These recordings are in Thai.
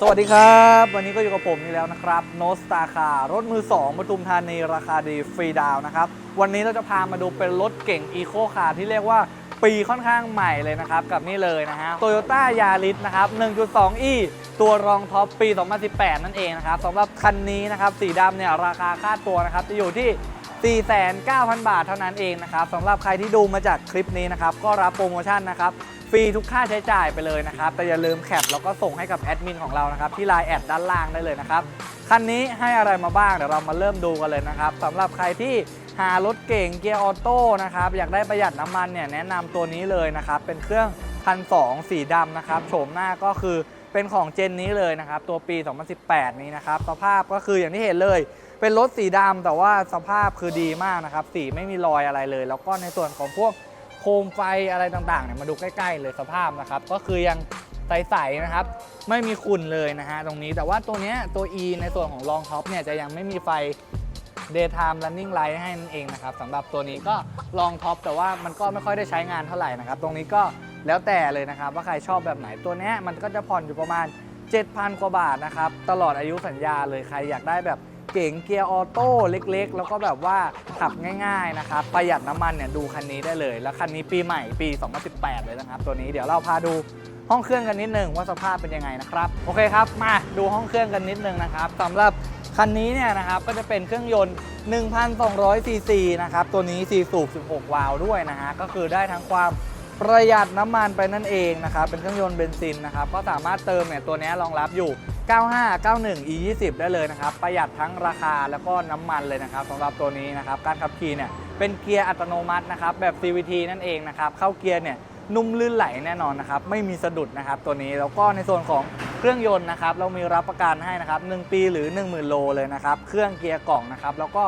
สวัสดีครับ วันนี้ก็อยู่กับผมนี่แล้วนะครับโนสตาคารถมือ 2ปทุมธานีราคาดีฟรีดาวน์นะครับ วันนี้เราจะพามาดูเป็นรถเก่งอีโคคาร์ที่เรียกว่าปีค่อนข้างใหม่เลยนะครับ กับนี่เลยนะฮะโตโยต้ายาริสนะครับ 1.2e ตัวรองท็อปปี 2018 นั่นเองนะครับสำหรับคันนี้นะครับ สีดำเนี่ยราคาค่าตัวนะครับ จะอยู่ที่ 49,000 บาทเท่านั้นเองนะครับสำหรับใครที่ดูมาจากคลิปนี้นะครับก็รับโปรโมชั่นนะครับ ฟรีทุกค่าใช้จ่ายไปเลยนะครับ แต่อย่าลืมแคปแล้วก็ส่งให้กับแอดมินของเรานะครับ ที่ไลน์แอดด้านล่างได้เลยนะครับ คันนี้ให้อะไรมาบ้าง เดี๋ยวเรามาเริ่มดูกันเลยนะครับสำหรับใครที่หารถเก่งเกียร์ออโต้นะครับ อยากได้ประหยัดน้ำมันเนี่ยแนะนำตัวนี้เลยนะครับ เป็นเครื่องพันสสีดำนะครับโฉมหน้าก็คือเป็นของเจนนี้เลยนะครับ ตัวปี 2018 นี้นะครับ สภาพก็คืออย่างที่เห็นเลย เป็นรถสีดำแต่ว่าสภาพคือดีมากนะครับ สีไม่มีรอยอะไรเลย แล้วก็ในส่วนของพวก คมไฟอะไรต่างๆเนี่ยมาดูใกล้ ๆ เลยสภาพนะครับ ก็คือยังใสๆนะครับ ไม่มีขุ่นเลยนะฮะตรงนี้แต่ว่าตัวเนี้ยตัว E ในส่วนของรองท็อปเนี่ยจะยังไม่มีไฟ daytime running light ให้นั่นเองนะครับสำหรับตัวนี้ก็ลองท็อปแต่ว่ามันก็ไม่ค่อยได้ใช้งานเท่าไหร่นะครับ ตรงนี้ก็แล้วแต่เลยนะครับ ว่าใครชอบแบบไหนตัวเนี้ยมันก็จะผ่อนอยู่ประมาณ 7,000 กว่าบาทนะครับ ตลอดอายุสัญญาเลยใครอยากได้แบบ เก๋งเกียร์ออโต้เล็กๆ แล้วก็แบบว่าขับง่ายๆนะครับประหยัดน้ำมันเนี่ยดูคันนี้ได้เลย แล้วคันนี้ปีใหม่ปี 2018 เลยนะครับ ตัวนี้เดี๋ยวเราพาดูห้องเครื่องกันนิดนึงว่าสภาพเป็นยังไงนะครับโอเคครับมาดูห้องเครื่องกันนิดนึงนะครับสำหรับคันนี้เนี่ยนะครับก็จะเป็นเครื่องยนต์ 1,200ซีซีนะครับตัวนี้4สูบ16 วาล์วด้วยนะฮะก็คือได้ทั้งความ ประหยัดน้ำมันไปนั่นเองนะครับ เป็นเครื่องยนต์เบนซินนะครับ ก็สามารถเติมเนี่ยตัวนี้รองรับอยู่ 95 91 e 20ได้เลยนะครับ ประหยัดทั้งราคาแล้วก็น้ำมันเลยนะครับสำหรับตัวนี้นะครับ การขับขี่เนี่ยเป็นเกียร์อัตโนมัตินะครับ แบบ CVT นั่นเองนะครับ เข้าเกียร์เนี่ยนุ่มลื่นไหลแน่นอนนะครับ ไม่มีสะดุดนะครับตัวนี้ แล้วก็ในส่วนของเครื่องยนต์นะครับ เรามีรับประกันให้นะครับ 1 ปีหรือ 10,000 โลเลยนะครับ เครื่องเกียร์กล่องนะครับ แล้วก็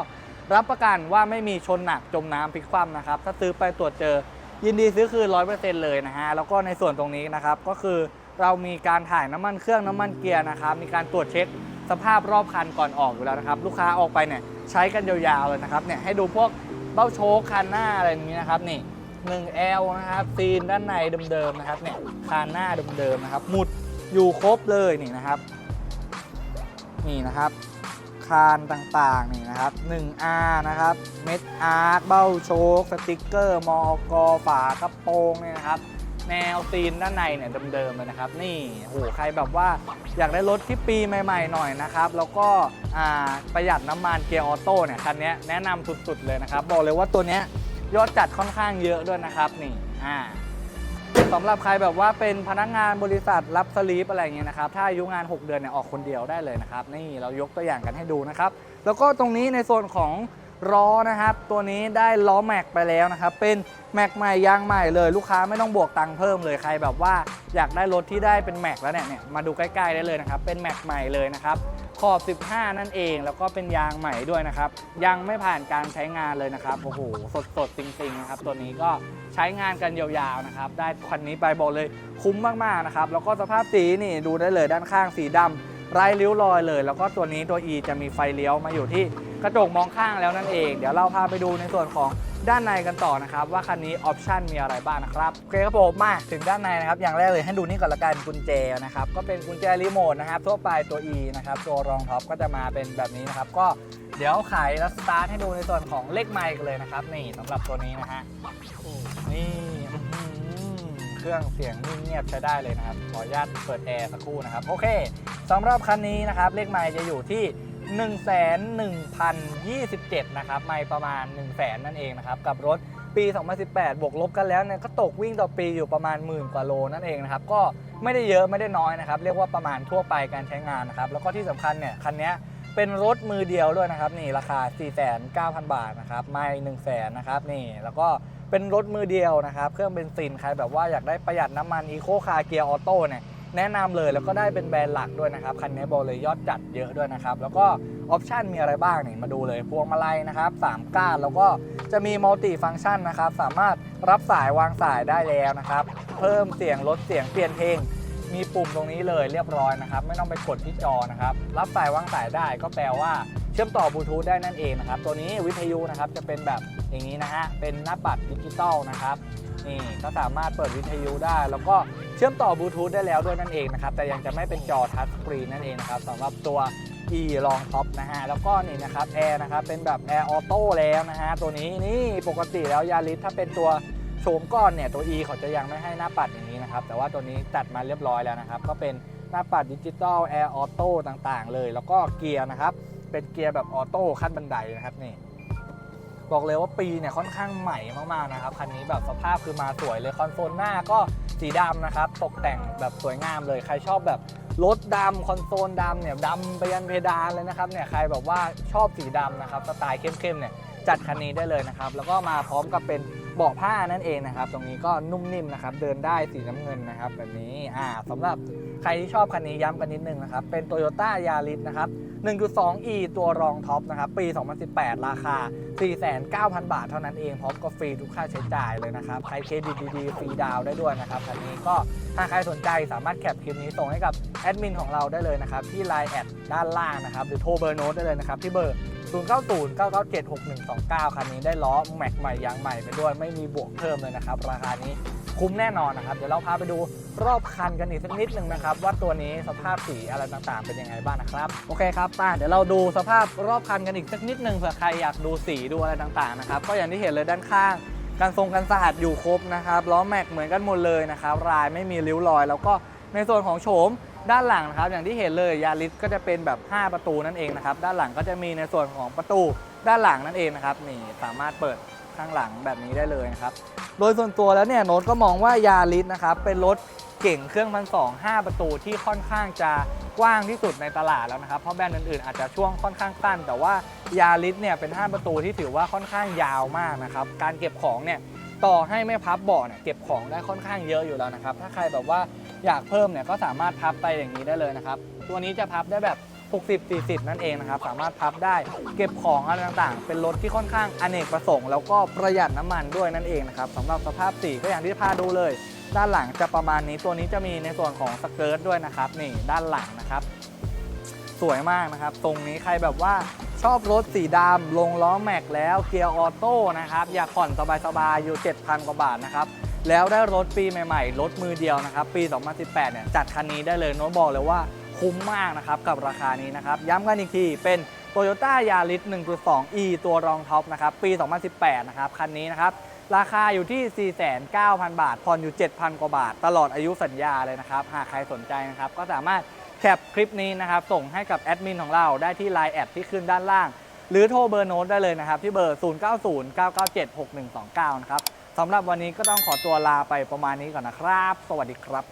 รับประกันว่าไม่มีชนหนักจมน้ำพลิกคว่ำนะครับ ถ้าซื้อไปตรวจเจอ ยินดีซื้อคืน100%เปอร์เซ็นต์เลยนะฮะ แล้วก็ในส่วนตรงนี้นะครับก็คือเรามีการถ่ายน้ำมันเครื่องน้ำมันเกียร์นะครับ มีการตรวจเช็คสภาพรอบคันก่อนออกอยู่แล้วนะครับ ลูกค้าออกไปเนี่ยใช้กันยาวๆเลยนะครับเนี่ยให้ดูพวกเบ้าโชคคันหน้าอะไรอย่างนี้นะครับนี่ 1L นะครับซีนด้านในเดิมๆนะครับเนี่ยคานหน้าเดิมๆนะครับหมุดอยู่ครบเลยนี่นะครับ นี่นะครับ คานต่างๆนี่นะครับ 1R นะครับ เม็ดอาร์คเบ้าโชคสติกเกอร์ มอกฝากระโปรงเนี่ยนะครับ แนวซีนด้านในเนี่ยเดิมๆเลยนะครับ นี่โหใครแบบว่าอยากได้รถที่ปีใหม่ๆหน่อยนะครับ แล้วก็ประหยัดน้ำมันเกียร์ออโต้เนี่ยคันนี้แนะนำสุดๆเลยนะครับ บอกเลยว่าตัวเนี้ยยอดจัดค่อนข้างเยอะด้วยนะครับนี่อ่า สำหรับใครแบบว่าเป็นพนักงานบริษัทรับสลีปอะไรเงี้ยนะครับ ถ้าอายุงาน 6 เดือนเนี่ยออกคนเดียวได้เลยนะครับ นี่เรายกตัวอย่างกันให้ดูนะครับ แล้วก็ตรงนี้ในส่วนของล้อนะครับ ตัวนี้ได้ล้อแม็กไปแล้วนะครับ เป็นแม็กใหม่ยางใหม่เลยลูกค้าไม่ต้องบวกตังค์เพิ่มเลยใครแบบว่าอยากได้รถที่ได้เป็นแม็กแล้วเนี่ยเนี่ยมาดูใกล้ๆได้เลยนะครับ เป็นแม็กใหม่เลยนะครับ ขอบ 15 นั่นเอง แล้วก็เป็นยางใหม่ด้วยนะครับ ยังไม่ผ่านการใช้งานเลยนะครับ โอ้โห สดๆจริงๆนะครับ ตัวนี้ก็ใช้งานกันยาวๆนะครับ ได้คันนี้ไปบอกเลยคุ้มมากๆนะครับ แล้วก็สภาพสีนี่ดูได้เลยด้านข้างสีดำไร้ริ้วรอยเลย แล้วก็ตัวนี้ตัว E จะมีไฟเลี้ยวมาอยู่ที่กระจกมองข้างแล้วนั่นเอง เดี๋ยวเราพาไปดูในส่วนของ ด้านในกันต่อนะครับ ว่าคันนี้ออปชันมีอะไรบ้างนะครับโอเคครับผมมาถึงด้านในนะครับ อย่างแรกเลยให้ดูนี่ก่อนละกันกุญแจนะครับก็เป็นกุญแจรีโมทนะครับทั่วไปตัว E นะครับตัวรองท็อปก็จะมาเป็นแบบนี้นะครับก็เดี๋ยวไขแล้วสตาร์ทให้ดูในส่วนของเลขไมค์กันเลยนะครับ นี่สำหรับตัวนี้นะฮะนี่เครื่องเสียงนิ่งเงียบใช้ได้เลยนะครับขออนุญาตเปิดแอร์สักครู่นะครับโอเคสำหรับคันนี้นะครับเลขไมล์จะอยู่ที่ 1 1 0 27 นะครับ ไมล์ประมาณ 1 0 0 0 0แนั่นเองนะครับ กับรถปี 2018 บวกลบกันแล้วเนี่ยก็ตกวิ่งต่อปีอยู่ประมาณหมื่นกว่าโลนั่นเองนะครับ ก็ไม่ได้เยอะไม่ได้น้อยนะครับ เรียกว่าประมาณทั่วไปการใช้งานนะครับ แล้วก็ที่สำคัญเนี่ยคันนี้เป็นรถมือเดียวด้วยนะครับ นี่ราคา 49,000 บาทนะครับ ไม่1 0 0 0 0แสนนะครับนี่แล้วก็เป็นรถมือเดียวนะครับ เครื่องเบนซินใครแบบว่าอยากได้ประหยัดน้ำมันอีโคคาเกียร์ออโต้เนี่ย แนะนำเลยแล้วก็ได้เป็นแบรนด์หลักด้วยนะครับ คันนี้บอกเลยยอดจัดเยอะด้วยนะครับ แล้วก็ออปชันมีอะไรบ้างเนี่ยมาดูเลยพวงมาลัยนะครับ3ก้านแล้วก็จะมีมัลติฟังก์ชันนะครับ สามารถรับสายวางสายได้แล้วนะครับ เพิ่มเสียงลดเสียงเปลี่ยนเพลงมีปุ่มตรงนี้เลยเรียบร้อยนะครับ ไม่ต้องไปกดที่จอนะครับ รับสายวางสายได้ก็แปลว่าเชื่อมต่อบลูทูธได้นั่นเองนะครับ ตัวนี้วิทยุนะครับจะเป็นแบบอย่างนี้นะฮะเป็นหน้าปัดดิจิตอลนะครับ นี่ก็สามารถเปิดวิทยุได้ แล้วก็เชื่อมต่อบลูทูธได้แล้วด้วยนั่นเองนะครับ แต่ยังจะไม่เป็นจอทัชสกรีนนั่นเองนะครับสำหรับตัว e รองท็อปนะฮะ แล้วก็นี่นะครับแอร์นะครับ เป็นแบบแอร์ออโต้แล้วนะฮะ ตัวนี้นี่ปกติแล้วยาริสถ้าเป็นตัวโฉมก้อนเนี่ยตัว e เขาจะยังไม่ให้หน้าปัดอย่างนี้นะครับ แต่ว่าตัวนี้ตัดมาเรียบร้อยแล้วนะครับ ก็เป็นหน้าปัดดิจิตอลแอร์ออโต้ต่างๆ เลย แล้วก็เกียร์นะครับ เป็นเกียร์แบบออโต้ขั้นบันไดนะครับนี่ บอกเลยว่าปีเนี่ยค่อนข้างใหม่มากๆนะครับคันนี้แบบสภาพคือมาสวยเลยคอนโซลหน้าก็สีดำนะครับ ตกแต่งแบบสวยงามเลยใครชอบแบบรถดำคอนโซลดำเนี่ยดำไปยันเพดานเลยนะครับเนี่ยใครแบบว่าชอบสีดำนะครับสไตล์เข้มๆเนี่ยจัดคันนี้ได้เลยนะครับแล้วก็มาพร้อมกับเป็น เบาะผ้านั่นเองนะครับ ตรงนี้ก็นุ่มนิ่มนะครับ เดินได้สีน้ำเงินนะครับ แบบนี้อ่าสำหรับใครที่ชอบคันนี้ย้ำกันนิดนึงนะครับ เป็น Toyota Yaris นะครับ 1.2e ตัวรองท็อปนะครับ ปี 2018 ราคา 49,000 บาทเท่านั้นเอง พร้อมกับฟรีทุกค่าใช้จ่ายเลยนะครับ ใครเครดิตดีๆฟรีดาวได้ด้วยนะครับ คันนี้ก็ถ้าใครสนใจสามารถแคปคลิปนี้ส่งให้กับแอดมินของเราได้เลยนะครับ ที่ Line แอดด้านล่างนะครับ หรือโทรเบอร์โน้ตได้เลยนะครับที่เบอร์ 0909976129 คันนี้ได้ล้อแม็กใหม่ยางใหม่ไปด้วยไม่มีบวกเพิ่มเลยนะครับ ราคานี้คุ้มแน่นอนนะครับ เดี๋ยวเราพาไปดูรอบคันกันอีกสักนิดหนึ่งนะครับ ว่าตัวนี้สภาพสีอะไรต่างๆ เป็นยังไงบ้างนะครับ โอเคครับป้าเดี๋ยวเราดูสภาพรอบคันกันอีกสักนิดหนึ่งเผื่อใครอยากดูสีดูอะไรต่างๆนะครับก็อย่างที่เห็นเลยด้านข้างการทรงกันสะอาดอยู่ครบนะครับล้อแม็กเหมือนกันหมดเลยนะครับรายไม่มีริ้วรอย แล้วก็ในส่วนของโฉม ด้านหลังนะครับอย่างที่เห็นเลยยาริสก็จะเป็นแบบ 5 ประตูนั่นเองนะครับด้านหลังก็จะมีในส่วนของประตูด้านหลังนั่นเองนะครับนี่สามารถเปิดข้างหลังแบบนี้ได้เลยนะครับโดยส่วนตัวแล้วเนี่ยโน้ตก็มองว่ายาริสนะครับเป็นรถเก่งเครื่องพันสองห้าประตูที่ค่อนข้างจะกว้างที่สุดในตลาดแล้วนะครับ เพราะแบรนด์อื่นๆ อาจจะช่วงค่อนข้างสั้น แต่ว่ายาริสเนี่ยเป็น 5 ประตูที่ถือว่าค่อนข้างยาวมากนะครับ การเก็บของเนี่ย ต่อให้ไม่พับเบาะเนี่ยเก็บของได้ค่อนข้างเยอะอยู่แล้วนะครับ ถ้าใครแบบว่าอยากเพิ่มเนี่ยก็สามารถพับไปอย่างนี้ได้เลยนะครับ ตัวนี้จะพับได้แบบ 60 40 นั่นเองนะครับ สามารถพับได้เก็บของอะไรต่างๆ เป็นรถที่ค่อนข้างอเนกประสงค์ แล้วก็ประหยัดน้ำมันด้วยนั่นเองนะครับสำหรับสภาพสีก็อย่างที่พาดูเลย ด้านหลังจะประมาณนี้ตัวนี้จะมีในส่วนของสเกิร์ตด้วยนะครับนี่ด้านหลังนะครับ สวยมากนะครับ ตรงนี้ใครแบบว่า ชอบรถสีดำลงล้อแม็กแล้วเกียร์ออโต้นะครับ อยากผ่อนสบายๆ อยู่ 7,000 กว่าบาทนะครับ แล้วได้รถปีใหม่ๆ รถมือเดียวนะครับ ปี 2018 เนี่ย จัดคันนี้ได้เลยโน้ตบอกเลยว่าคุ้มมากนะครับ กับราคานี้นะครับ ย้ำกันอีกทีเป็น Toyota Yaris 1.2e ตัวรองท็อปนะครับ ปี 2018 นะครับ คันนี้นะครับ ราคาอยู่ที่ 49,000 บาท ผ่อนอยู่ 7,000 กว่าบาท ตลอดอายุสัญญาเลยนะครับ หากใครสนใจนะครับ ก็สามารถ คปคลิปนี้นะครับ ส่งให้กับแอดมินของเราได้ที่ Line แอดที่ขึ้นด้านล่าง หรือโทรเบอร์โน้ตได้เลยนะครับ ที่เบอร์ 0909976129 นะครับสำหรับวันนี้ก็ต้องขอตัวลาไปประมาณนี้ก่อนนะครับ สวัสดีครับ